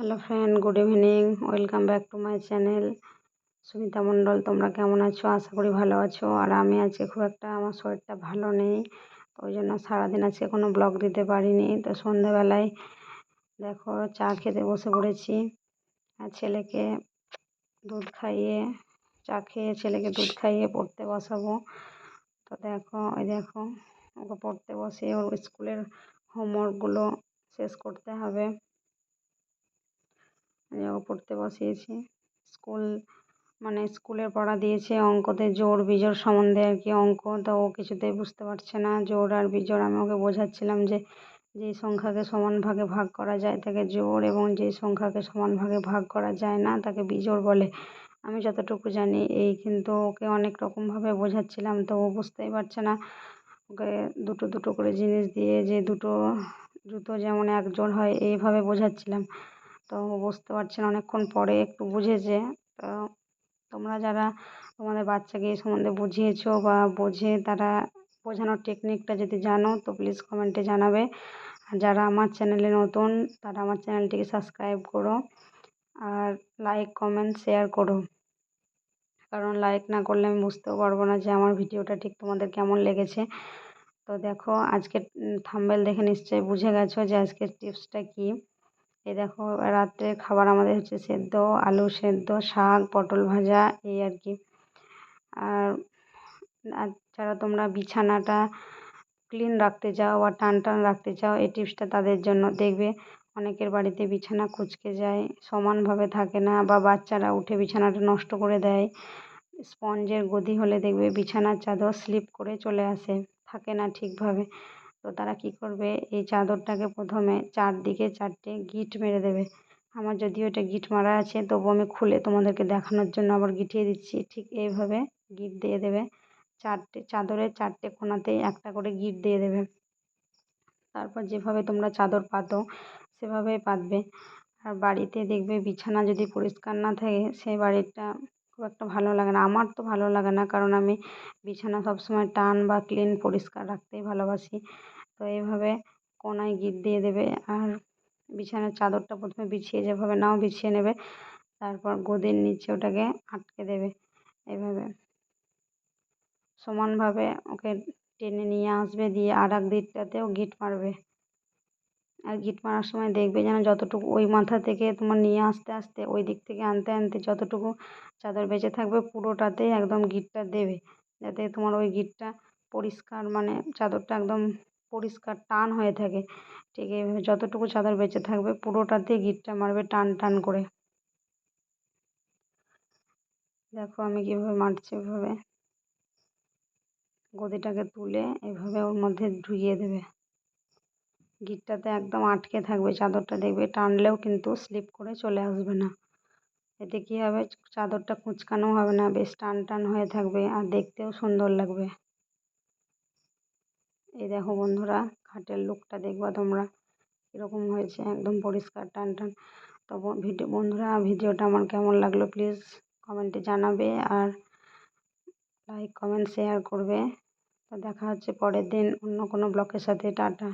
Hello friend good evening welcome back to my channel Sumita Mondal তোমরা কেমন আছো? আশা করি ভালো আছো। আর আমি আজকে খুব একটা, আমার শরীরটা ভালো নেই ওই জন্য সারাদিন আজকে কোনো ব্লগ দিতে পারিনি। তো সন্ধ্যাবেলায় দেখো, চা খেতে বসে পড়েছি। আর ছেলেকে দুধ খাইয়ে, চা খেয়ে ছেলেকে দুধ খাইয়ে পড়তে বসাবো। তো দেখো, ওই দেখো, ওকে পড়তে বসিয়ে ওর স্কুলের হোমওয়ার্কগুলো শেষ করতে হবে। ও পড়তে বসিয়েছি। স্কুল মানে স্কুলের পড়া দিয়েছে অঙ্কতে জোড় বিজোড় সম্বন্ধে আর কি অঙ্ক। তো ও কিছুতেই বুঝতে পারছে না। জোড় আর বিজোড় আমি ওকে বোঝাচ্ছিলাম যে যেই সংখ্যাকে সমান ভাগে ভাগ করা যায় তাকে জোড় এবং যেই সংখ্যাকে সমান ভাগে ভাগ করা যায় না তাকে বিজোড় বলে। আমি যতটুকু জানি এই কিন্তু ওকে অনেক রকমভাবে বোঝাচ্ছিলাম। তো ও বুঝতেই পারছে না। ওকে দুটো দুটো করে জিনিস দিয়ে যে দুটো জুতো যেমন এক জোড় হয়, এইভাবে বোঝাচ্ছিলাম। তো বুঝতে পারছে না অনেকক্ষণ পরে একটু বুঝেছে। তো তোমরা যারা তোমাদের বাচ্চাকে এই সম্বন্ধে বুঝিয়েছো বা বোঝে তারা বোঝানোর টেকনিকটা যদি জানো তো প্লিজ কমেন্টে জানাবে। আর যারা আমার চ্যানেলে নতুন তারা আমার চ্যানেলটিকে সাবস্ক্রাইব করো আর লাইক কমেন্ট শেয়ার করো। কারণ লাইক না করলে আমি বুঝতেও পারব না যে আমার ভিডিওটা ঠিক তোমাদের কেমন লেগেছে। তো দেখো আজকে থাম্বেল দেখে নিশ্চয়ই বুঝে গেছো যে আজকের টিপসটা কী। এই দেখো, রাত্রে খাবার আমাদের হচ্ছে সেদ্ধ, আলু সেদ্ধ, শাক, পটল ভাজা, এই আর কি। আর যারা তোমরা বিছানাটা ক্লিন রাখতে চাও বা টান টান রাখতে চাও, এই টিপসটা তাদের জন্য। দেখবে অনেকের বাড়িতে বিছানা কুঁচকে যায়, সমানভাবে থাকে না বা বাচ্চারা উঠে বিছানাটা নষ্ট করে দেয়। স্পঞ্জের গদি হলে দেখবে বিছানার চাদর স্লিপ করে চলে আসে, থাকে না ঠিকভাবে। তো তারা কী করবে? এই চাদরটাকে প্রথমে চারদিকে চারটে গিঁট মেরে দেবে। আমার যদিও এটা গিঁট মারা আছে, তবু আমি খুলে তোমাদেরকে দেখানোর জন্য আবার গিঁটিয়ে দিচ্ছি। ঠিক এইভাবে গিঁট দিয়ে দেবে। চারটে চাদরের চারটে কোণাতেই একটা করে গিঁট দিয়ে দেবে। তারপর যেভাবে তোমরা চাদর পাতো, সেভাবেই পাতবে। আর বাড়িতে দেখবে বিছানা যদি পরিষ্কার না থাকে, সেই বাড়িটা খুব একটা ভালো লাগে না। আমার তো ভালো লাগে না। কারণ আমি বিছানা সবসময় টান বা ক্লিন পরিষ্কার রাখতেই ভালোবাসি। তো এইভাবে কোনায় গিট দিয়ে দেবে আর বিছানার চাদরটা প্রথমে বিছিয়ে যেভাবে, নাও বিছিয়ে নেবে। তারপর গদির নিচে ওটাকে আটকে দেবে এভাবে। সমানভাবে ওকে টেনে নিয়ে আসবে দিয়ে আর এক দিকটাতেও গিট মারবে। আর গিট মারার সময় দেখবে যেন যতটুকু ওই মাথা থেকে তোমার নিয়ে আসতে আসতে ওই দিক থেকে আনতে আনতে যতটুকু চাদর বেঁচে থাকবে পুরোটাতেই একদম গিটটা দেবে। যাতে তোমার ওই গিটটা পরিষ্কার মানে চাদরটা একদম পরিষ্কার টান হয়ে থাকে। ঠিক এইভাবে যতটুকু চাদর বেঁচে থাকবে পুরোটাতেই গিটটা মারবে টান টান করে। দেখো আমি কীভাবে মারছি এভাবে গদিটাকে তুলে এভাবে ওর মধ্যে ঢুকিয়ে দেবে। গিটটাতে একদম আটকে থাকবে, চাদরটা দেখবে, টানলেও কিন্তু স্লিপ করে চলে আসবে না। এতে কী হবে? চাদরটা কুঁচকানো হবে না, বেশ টান টান হয়ে থাকবে আর দেখতেও সুন্দর লাগবে। এই দেখো বন্ধুরা, খাটের লুকটা দেখবা তোমরা, কীরকম হয়েছে, একদম পরিষ্কার টান টান তো ভিডিও বন্ধুরা, ভিডিওটা আমার কেমন লাগল প্লিজ কমেন্টে জানাবে আর লাইক কমেন্ট শেয়ার করবে। তো দেখা হচ্ছে পরের দিন অন্য কোনো ব্লকের সাথে, টাটা।